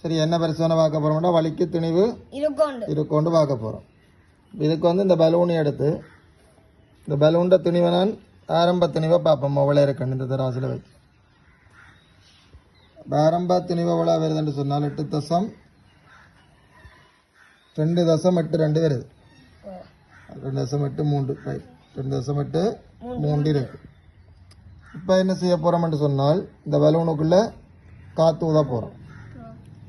சரி என்ன பரிசோதனை பார்க்க போகிறோம்னா வலிக்கு திணிவு இருக்கோண்டு. இருக்கொண்டு பார்க்க போகிறோம் இதுக்கு வந்து இந்த பலூனை எடுத்து இந்த பலூன்ட துணிவை நான் ஆரம்ப துணிவை பார்ப்போம். எவ்வளோ இருக்குன்னு இந்த தராசில் வச்சு. ஆரம்ப துணிவு எவ்வளோ வருதுன்னு சொன்னால் எட்டு தசம் ரெண்டு தசம் எட்டு ரெண்டு வருது. ரெண்டு தசம் எட்டு மூன்று ரைட் ரெண்டு தசம் எட்டு மூன்று. இருக்கு. இப்போ என்ன செய்ய போகிறோம்னு சொன்னால் இந்த பலூனுக்குள்ளே காற்று ஊத போகிறோம்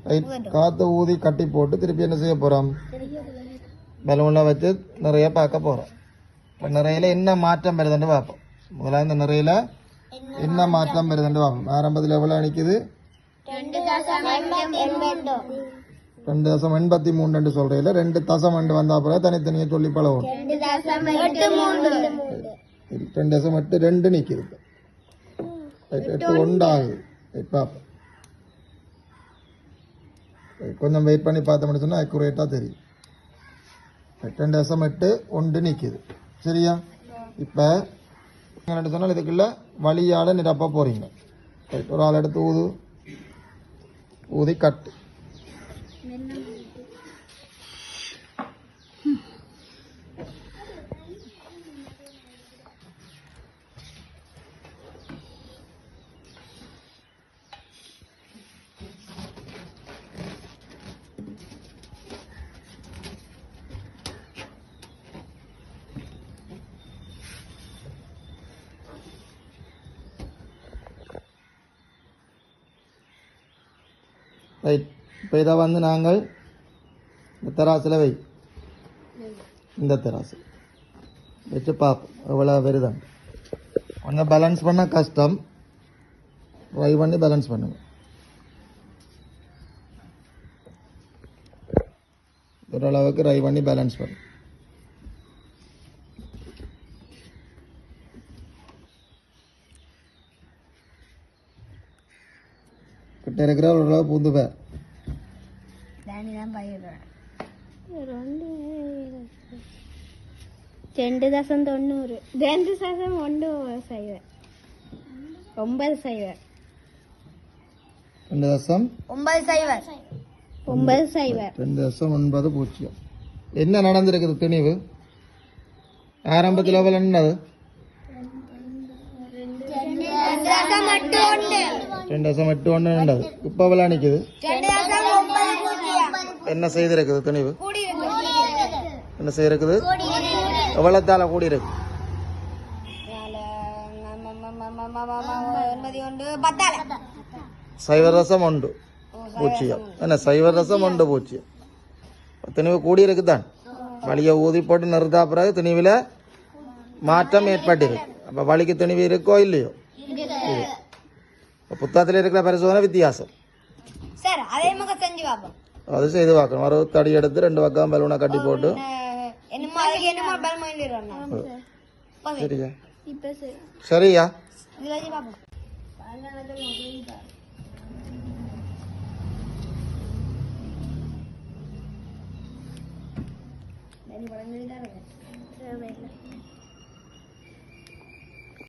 ரைட் காற்று ஊதி கட்டி போட்டு திருப்பி என்ன செய்ய போகிறோம் பலூனில் வச்சு நிறைய பார்க்க போகிறோம் இப்போ நிறையில என்ன மாற்றம் வருதுன்னு பார்ப்போம். முதலாக இந்த நிறையில என்ன மாற்றம் வருதுன்னு பார்ப்போம். ஆரம்பத்தில் எவ்வளோ அணிக்குது ரெண்டு தசம் எண்பது ரெண்டு தசம் எண்பத்தி மூணுன்னு ரெண்டு தசம் ரெண்டு வந்தா பிறகு தனித்தனியாக சொல்லி பழகும் ரெண்டு தசம் எட்டு ரெண்டு நிற்குது எட்டு ஒன்றாகுது. இப்போ ரைட் எட்டு ஒன்று ஆகுது ரைட் பார்ப்போம் ரைட், கொஞ்சம் வெயிட் பண்ணி பார்த்தோம்னு சொன்னால் அக்யூரேட்டாக தெரியும். ரெண்டு தசம் எட்டு ஒன்று நிற்கிது சரியா? இப்போ ரெண்டு சொன்னால் இதுக்குள்ள வழியால் நிரப்ப போகிறீங்க ரைட் ஒரு ஆள் எடுத்து ஊது. ஊதி கட்டு. ரைட் இப்போ இதை வந்து நாங்கள் இந்த தராசில் வை. இந்த தராசு. வச்சு பார்ப்போம் எவ்வளோ வருதான் கொஞ்சம் பேலன்ஸ் பண்ண கஷ்டம். ட்ரை பண்ணி பேலன்ஸ் பண்ணுங்க. ஓரளவுக்கு ட்ரை பண்ணி பேலன்ஸ் பண்ணு. கிட்ட இருக்கிற ஓரளவு பூந்து பேர் தானி தான் பயிர்றேன் ரெண்டு தசம் தொண்ணூறு. ரெண்டு தசம் ஒன்று சைவர் ஒன்பது சைவர் ரெண்டு தசம்? ஒன்பது சைவர் ஒன்பது சைவர் ரெண்டு தசம் ஒன்பது பூஜ்ஜியம். என்ன நடந்திருக்குது திணிவு ஆரம்பத்தில் எவ்வளோ என்னது? ரெண்டு தசம் எட்டு ஒன்று ரெண்டு தசம் எட்டு ஒன்று நின்றது இப்போ எவ்வளோ நிற்குது என்ன செய்திருக்குது? திணிவு. என்ன செய்திருக்குது? எவ்வளோத்தால கூடி இருக்கு ஒன்பது ஒன்று பத்தால சைவ ரசம் உண்டு. பூஜ்ஜியம் என்ன சைவ ரசம் உண்டு பூஜ்ஜியம் திணிவு கூடி இருக்குதான் வலியை ஊதி போட்டு நிறுத்தா பிறகு திணிவில் மாற்றம் ஏற்பட்டிருக்கு. அப்போ வலிக்கு திணிவு இருக்கோ இல்லையோ? புத்தகத்தில் இருக்கிற பரிசோதனை வித்தியாசம் சார் அதே முகம் செஞ்சு பார்ப்போம் அது செய்து பார்க்கணும் ஒரு தடி எடுத்து ரெண்டு பக்கம் பலூனை கட்டி போட்டு சரியா சரியா வச்சு பார்ப்போம்